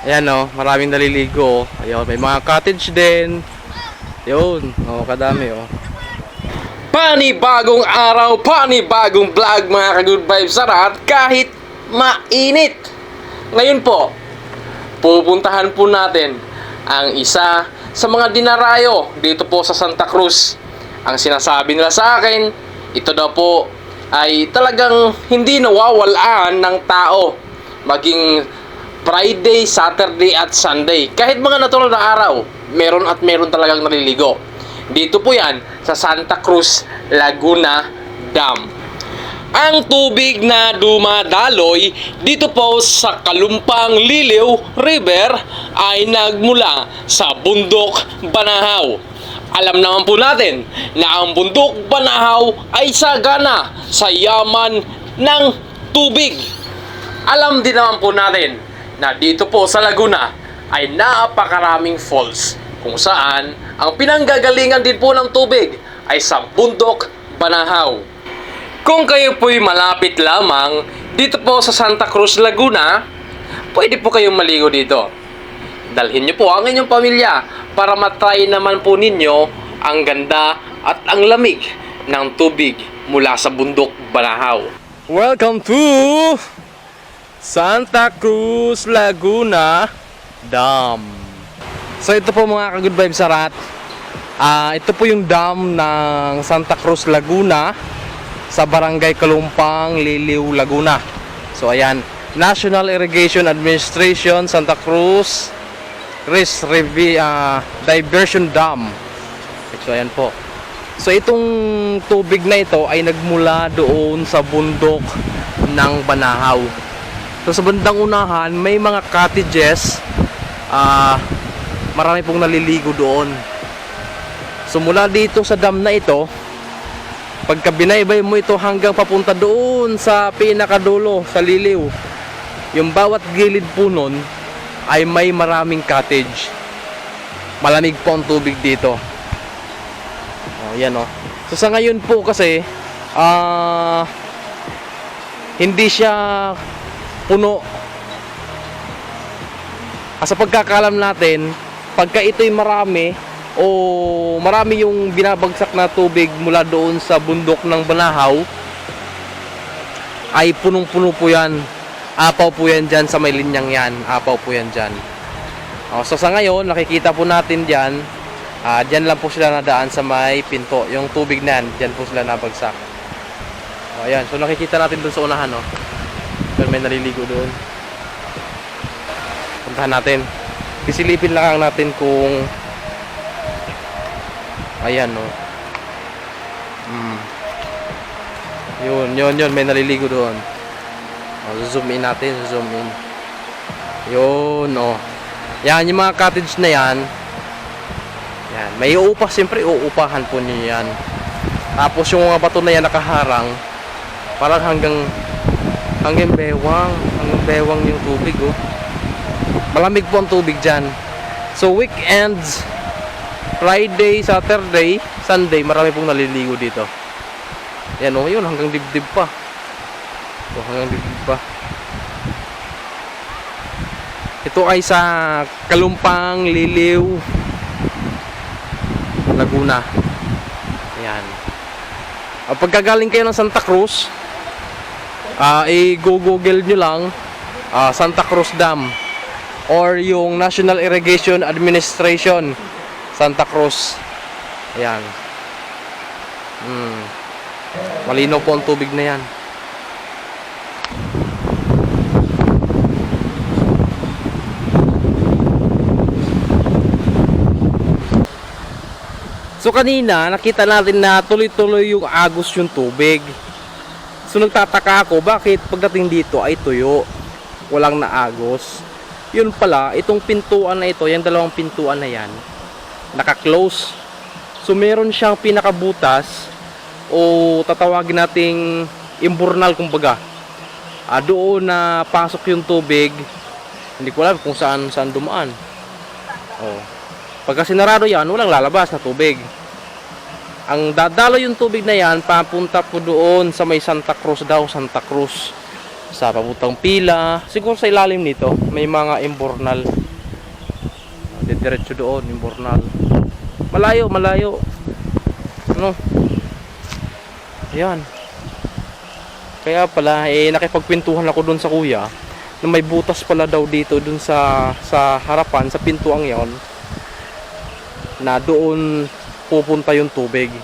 Ayan o, maraming naliligo. oh. May mga cottage din. Yun, oh, kadami oh. Panibagong araw, panibagong vlog mga ka-good vibes sa lahat kahit mainit. Ngayon po, pupuntahan po natin ang isa sa mga dinarayo dito po sa Santa Cruz. Ang sinasabi nila sa akin, ito daw po ay talagang hindi nawawalaan ng tao. Maging Friday, Saturday at Sunday. Kahit mga natural na araw, meron at meron talagang naliligo. Dito po yan sa Santa Cruz, Laguna Dam. Ang tubig na dumadaloy dito po sa Kalumpang Liliw River ay nagmula sa Bundok Banahaw. Alam naman po natin na ang Bundok Banahaw ay sagana sa yaman ng tubig. Alam din naman po natin na dito po sa Laguna ay napakaraming falls kung saan ang pinanggagalingan din po ng tubig ay sa Bundok Banahaw. Kung kayo po'y malapit lamang dito po sa Santa Cruz, Laguna, pwede po kayong maligo dito. Dalhin niyo po ang inyong pamilya para matry naman po ninyo ang ganda at ang lamig ng tubig mula sa Bundok Banahaw. Welcome to Santa Cruz, Laguna Dam. So ito po mga ka-good vibes sa rat. Ah, ito po yung dam ng Santa Cruz, Laguna sa Barangay Kalumpang, Liliw, Laguna. So ayan, National Irrigation Administration, Santa Cruz, Chris Revi, ah, Diversion Dam. So ayan po. So itong tubig na ito ay nagmula doon sa bundok ng Banahaw. So sa bandang unahan may mga cottages. Ah, marami pong naliligo doon. So mula dito sa dam na ito, pagka binaybay mo ito hanggang papunta doon sa pinakadulo, sa liliw, yung bawat gilid po nun ay may maraming cottage. Malamig po ang tubig dito. Oh, yan oh. So sa ngayon po kasi ah hindi siya puno. Ah, Sa pagkakalam natin, pagka ito'y marami o marami yung binabagsak na tubig mula doon sa bundok ng Banahaw, ay punong-puno po yan. Apaw po yan dyan sa may linyang yan. Apaw po yan dyan. Oh, so sa ngayon, nakikita po natin dyan, Ah, diyan lang po sila nadaan sa may pinto. Yung tubig na yan, diyan po sila nabagsak. O, ayan. So, nakikita natin dun sa unahan, no? Pero may naliligo doon. Puntahan natin. Pisilipin lang natin kung... Ayan, no? Mm. Yun, yun, yun. May naliligo doon. O, zoom in natin. Zoom in. Yun, no? Yan, yung mga cottage na yan, yan, may uupa, siyempre uupahan po niyo yan. Tapos yung mga bato na yan nakaharang, parang hanggang hanggang bewang, hanggang bewang yung tubig oh. Malamig po ang tubig diyan. So weekends, Friday, Saturday, Sunday, marami pong naliligo dito. Yan oh, yun hanggang dibdib pa. Oh, hanggang dibdib pa. Ito ay sa Kalumpang Liliw, Laguna. Ayan. Uh, pagkagaling kayo ng Santa Cruz, ah i-google nyo lang ah, Santa Cruz Dam or yung National Irrigation Administration Santa Cruz. Ayan. Hmm. Malinaw po ang tubig na yan. So kanina nakita natin na tuloy-tuloy yung agos yung tubig. So nagtataka ako bakit pagdating dito ay tuyo. Walang naagos. Yun pala, itong pintuan na ito, yung dalawang pintuan na yan, naka-close. So meron siyang pinakabutas o tatawagin nating imburnal kumbaga. Ah, doon na pasok yung tubig. Hindi ko alam kung saan saan dumaan. Oh. Pagka sinarado yan, walang lalabas na tubig. Ang dadalo yung tubig na yan, papunta po doon sa may Santa Cruz daw, Santa Cruz. sa pabutang pila. Siguro sa ilalim nito, may mga imbornal. Didiretso doon, imbornal. Malayo, malayo. Ano? Ayan. Kaya pala, eh, nakipagpintuhan ako doon sa kuya na may butas pala daw dito doon sa sa harapan, sa pintuang yon na doon pupunta yung tubig.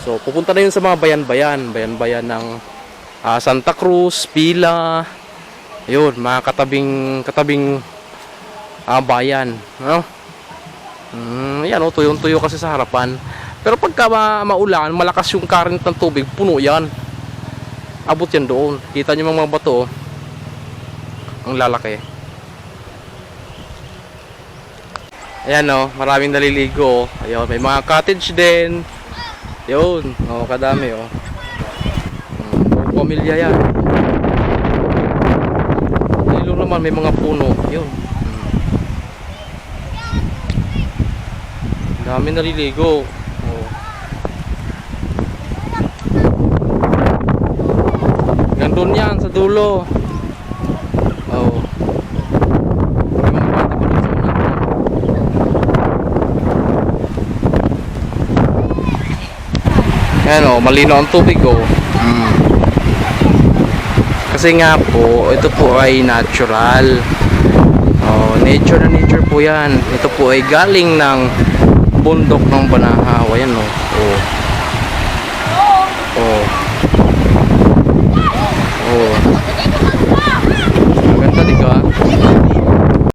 So, pupunta na yun sa mga bayan-bayan. Bayan-bayan ng ah, Santa Cruz, Pila, ayun, mga katabing, katabing ah, bayan. No? Mm, yan, oh, tuyong-tuyo kasi sa harapan. Pero pagka ma- maulan, malakas yung current ng tubig, puno yan. Abot yan doon. Kita nyo mga bato, oh. ang lalaki. Ayan oh, maraming naliligo. oh. Ayun, may mga cottage din. Yun, oh, kadami oh. Um, pamilya yan. Dilo naman may mga puno. Yun. Mm. Dami naliligo. Oh. Gandun yan sa dulo. Oh. May mga bata pa dun sa unahan. Ayan o, malino ang tubig o. Mm. Kasi nga po, ito po ay natural. Oh, nature na nature po yan. Ito po ay galing ng bundok ng Banahaw. Ayan o. Oh.